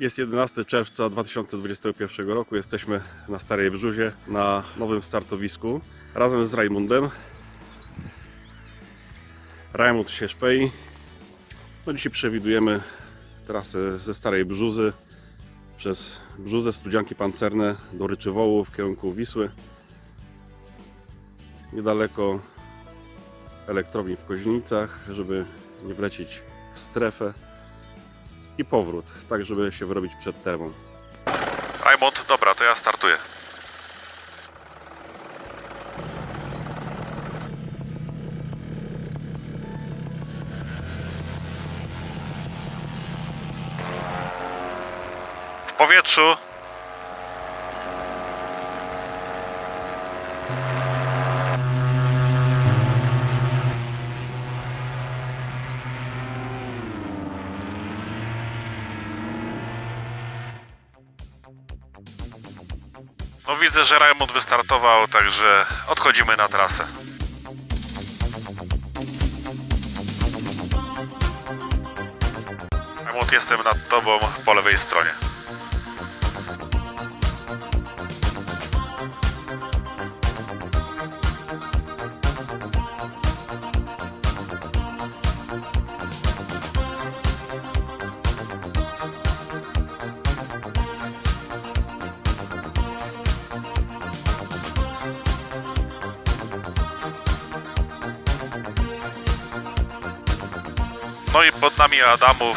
Jest 11 czerwca 2021 roku. Jesteśmy na Starej Brzuzie na nowym startowisku razem z Rajmundem. Rajmund się szpei. No dzisiaj przewidujemy trasę ze Starej Brzuzy przez Brzuzę, Studzianki Pancerne do Ryczywołu w kierunku Wisły. Niedaleko elektrowni w Koźnicach, żeby nie wlecieć w strefę i powrót, tak żeby się wyrobić przed termą. Raymond, dobra, to ja startuję. W powietrzu. No widzę, że Raymond wystartował, także odchodzimy na trasę. Raymond, jestem nad tobą po lewej stronie. I pod nami Adamów.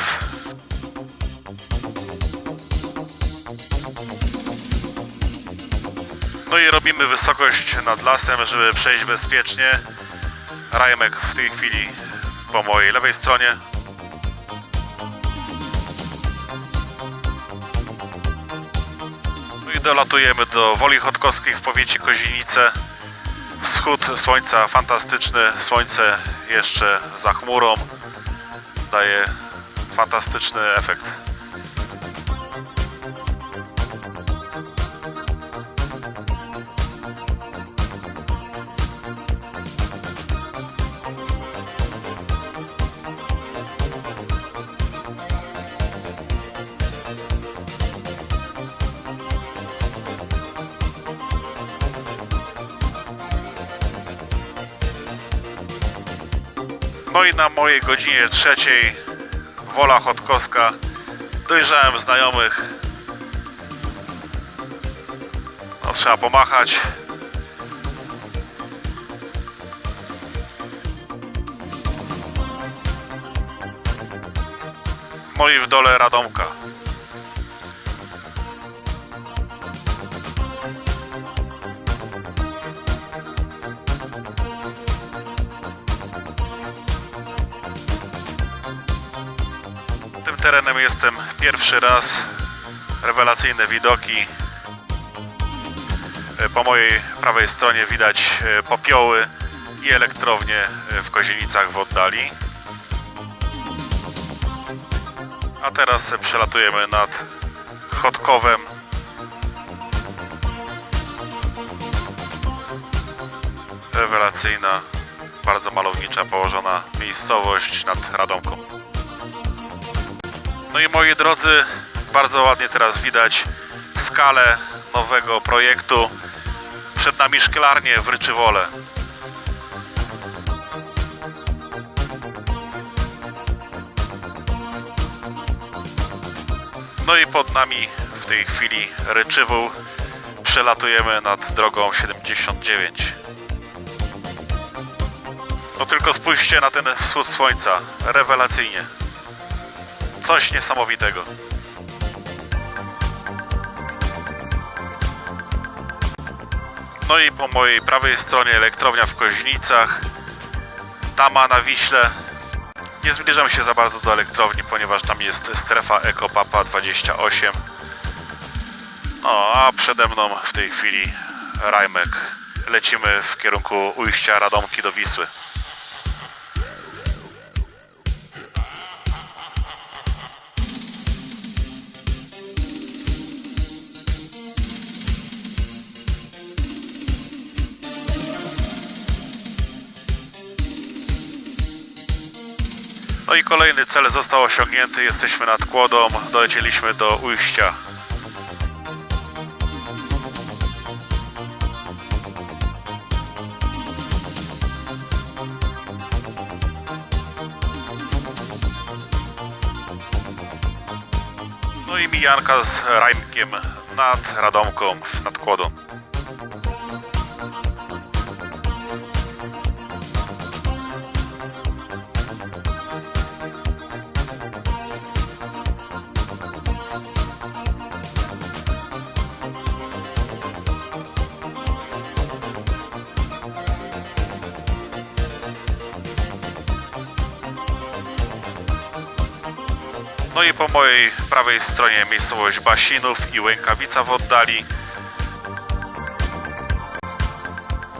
No i robimy wysokość nad lasem, żeby przejść bezpiecznie. Rajemek w tej chwili po mojej lewej stronie. No i dolatujemy do Woli Chodkowskich w powiecie Kozinice. Wschód słońca fantastyczny, słońce jeszcze za chmurą daje fantastyczny efekt. I na mojej godzinie trzeciej Wola Chodkowska. Dojrzałem znajomych. No, trzeba pomachać. No i w dole Radomka. Terenem jestem pierwszy raz. Rewelacyjne widoki. E, Po mojej prawej stronie widać e, popioły i elektrownie e, w Kozienicach w oddali. A teraz przelatujemy nad Chodkowem. Rewelacyjna, bardzo malownicza położona miejscowość nad Radomką. No i moi drodzy, bardzo ładnie teraz widać skalę nowego projektu. Przed nami szklarnie w Ryczywole. No i pod nami w tej chwili Ryczywół. Przelatujemy nad drogą 79. No tylko spójrzcie na ten wschód słońca. Rewelacyjnie. Coś niesamowitego. No i po mojej prawej stronie elektrownia w Koźnicach, Tama na Wiśle. Nie zbliżam się za bardzo do elektrowni, ponieważ tam jest strefa Ekopapa 28. No, a przede mną w tej chwili Rajmek. Lecimy w kierunku ujścia Radomki do Wisły. No i kolejny cel został osiągnięty, jesteśmy nad kłodą, dolecieliśmy do ujścia. No i mijanka z Rajmkiem nad Radomką, nad kłodą. No i po mojej prawej stronie miejscowość Basinów i Łękawica w oddali.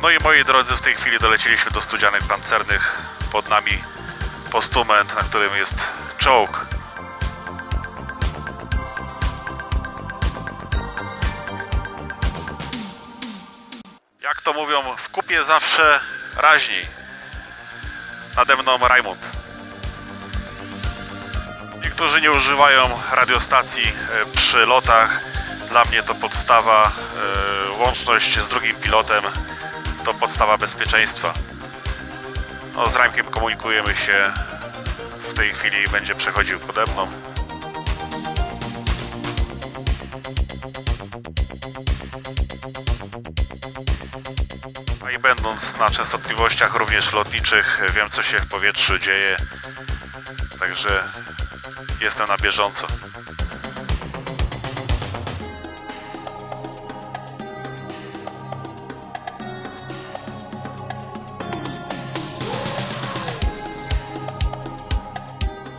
No i moi drodzy, w tej chwili dolecieliśmy do Studzianek Pancernych. Pod nami postument, na którym jest czołg. Jak to mówią, w kupie zawsze raźniej. Nade mną Rajmund. Niektórzy nie używają radiostacji e, przy lotach. Dla mnie to podstawa. e, Łączność z drugim pilotem to podstawa bezpieczeństwa. No, z Rajmkiem komunikujemy się. W tej chwili będzie przechodził pode mną. I będąc na częstotliwościach również lotniczych, wiem co się w powietrzu dzieje. Także jestem na bieżąco.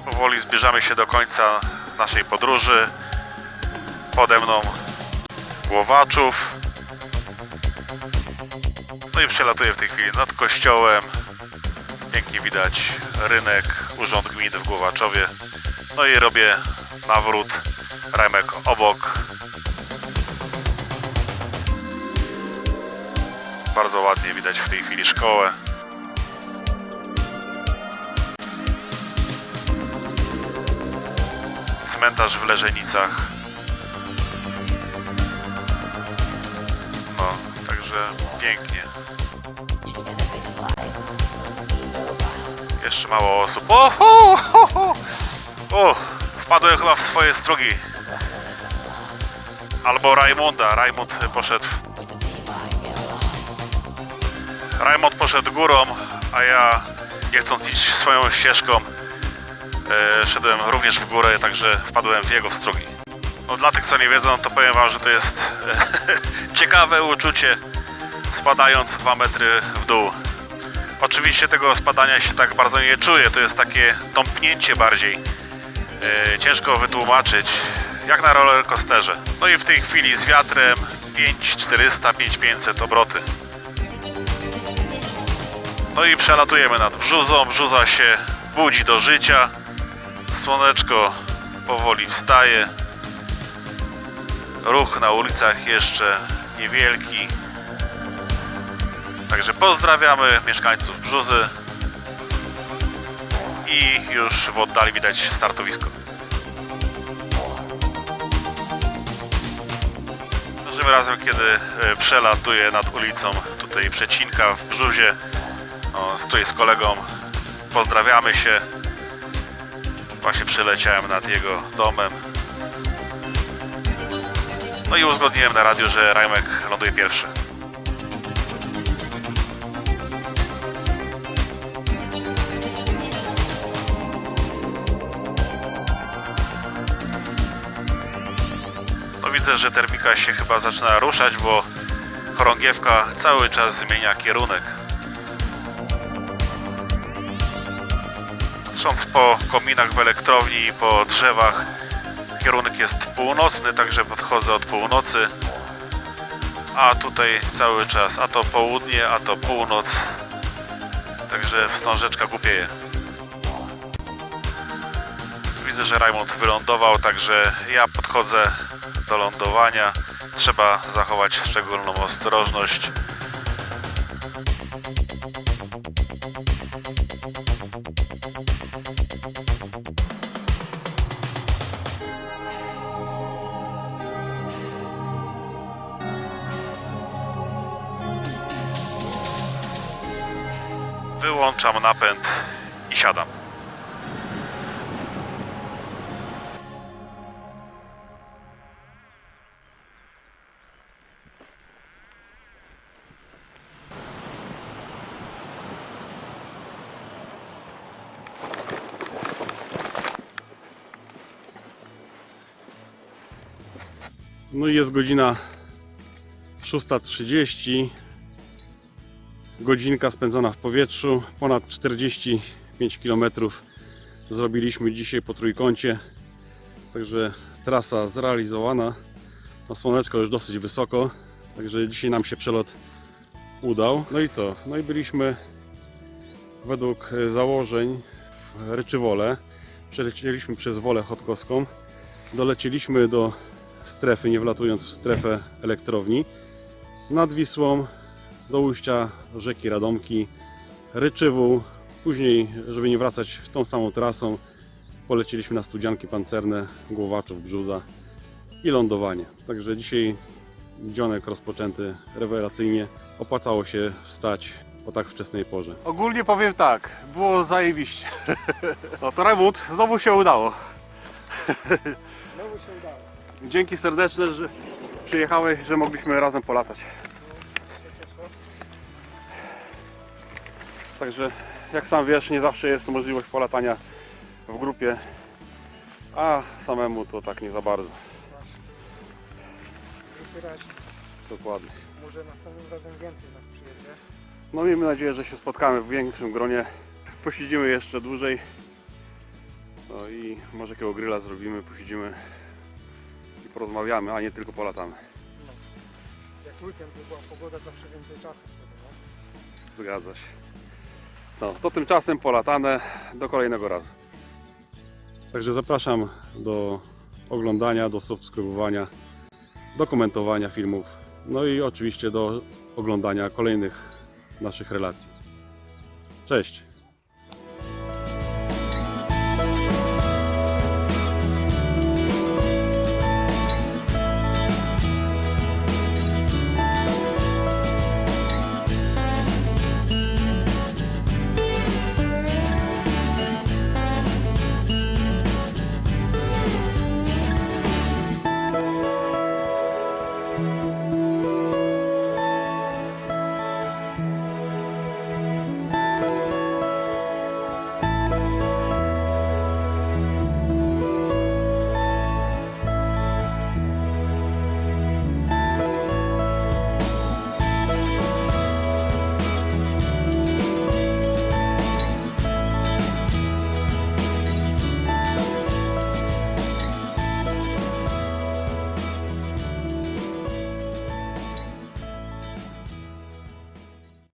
Powoli zbliżamy się do końca naszej podróży. Pode mną Głowaczów. No i przelatuję w tej chwili nad kościołem. Pięknie widać rynek, urząd gminy w Głowaczowie. No i robię nawrót, remek obok. Bardzo ładnie widać w tej chwili szkołę. Cmentarz w Leżenicach. No, także pięknie. Jeszcze mało osób. O, ho, o, wpadłem chyba w swoje strugi. Albo Rajmunda. Rajmund poszedł. Rajmund poszedł górą, a ja nie chcąc iść swoją ścieżką, e, szedłem również w górę, także wpadłem w jego strugi. No, dla tych, co nie wiedzą, to powiem wam, że to jest e, ciekawe uczucie spadając 2 metry w dół. Oczywiście tego spadania się tak bardzo nie czuje, to jest takie tąpnięcie bardziej. E, ciężko wytłumaczyć, jak na rollercoasterze. No i w tej chwili z wiatrem 5400, 5500 obroty. No i przelatujemy nad brzuzą, brzuza się budzi do życia. Słoneczko powoli wstaje. Ruch na ulicach jeszcze niewielki. Także pozdrawiamy mieszkańców Brzuzy. I już w oddali widać startowisko. Każdym razem, kiedy e, przelatuję nad ulicą tutaj Przecinka w Brzuzie, tutaj z kolegą pozdrawiamy się. Właśnie przyleciałem nad jego domem. No i uzgodniłem na radiu, że Rajmek ląduje pierwszy. Widzę, że termika się chyba zaczyna ruszać, bo chorągiewka cały czas zmienia kierunek. Patrząc po kominach w elektrowni i po drzewach, kierunek jest północny, także podchodzę od północy. A tutaj cały czas, a to południe, a to północ. Także wstążeczka głupieje. Widzę, że Raymond wylądował, także ja podchodzę do lądowania. Trzeba zachować szczególną ostrożność. Wyłączam napęd i siadam. No i jest godzina 6.30. Godzinka spędzona w powietrzu. Ponad 45 km zrobiliśmy dzisiaj po trójkącie. Także trasa zrealizowana. No słoneczko już dosyć wysoko. Także dzisiaj nam się przelot udał. No i co? No i byliśmy według e, założeń w Ryczywole. Przelecieliśmy przez Wolę Chodkowską. Dolecieliśmy do strefy, nie wlatując w strefę elektrowni. Nad Wisłą do ujścia rzeki Radomki, Ryczywu. Później, żeby nie wracać tą samą trasą, polecieliśmy na studzianki pancerne Głowaczów, Brzuza i lądowanie. Także dzisiaj dzionek rozpoczęty rewelacyjnie. Opłacało się wstać o tak wczesnej porze. Ogólnie powiem tak, było zajebiście. No to remont znowu się udało. Znowu się udało. Dzięki serdeczne, że przyjechałeś, że mogliśmy razem polatać. Także jak sam wiesz, nie zawsze jest możliwość polatania w grupie, a samemu to tak nie za bardzo. Wyraźnie. Dokładnie. Może następnym razem więcej nas przyjedzie. No miejmy nadzieję, że się spotkamy w większym gronie. Posiedzimy jeszcze dłużej. No i może jakiego gryla zrobimy, posiedzimy porozmawiamy, a nie tylko polatamy. No. Jak weekend by była pogoda, zawsze więcej czasu no. Zgadza się. No, to tymczasem polatane. Do kolejnego razu. Także zapraszam do oglądania, do subskrybowania, do komentowania filmów, no i oczywiście do oglądania kolejnych naszych relacji. Cześć!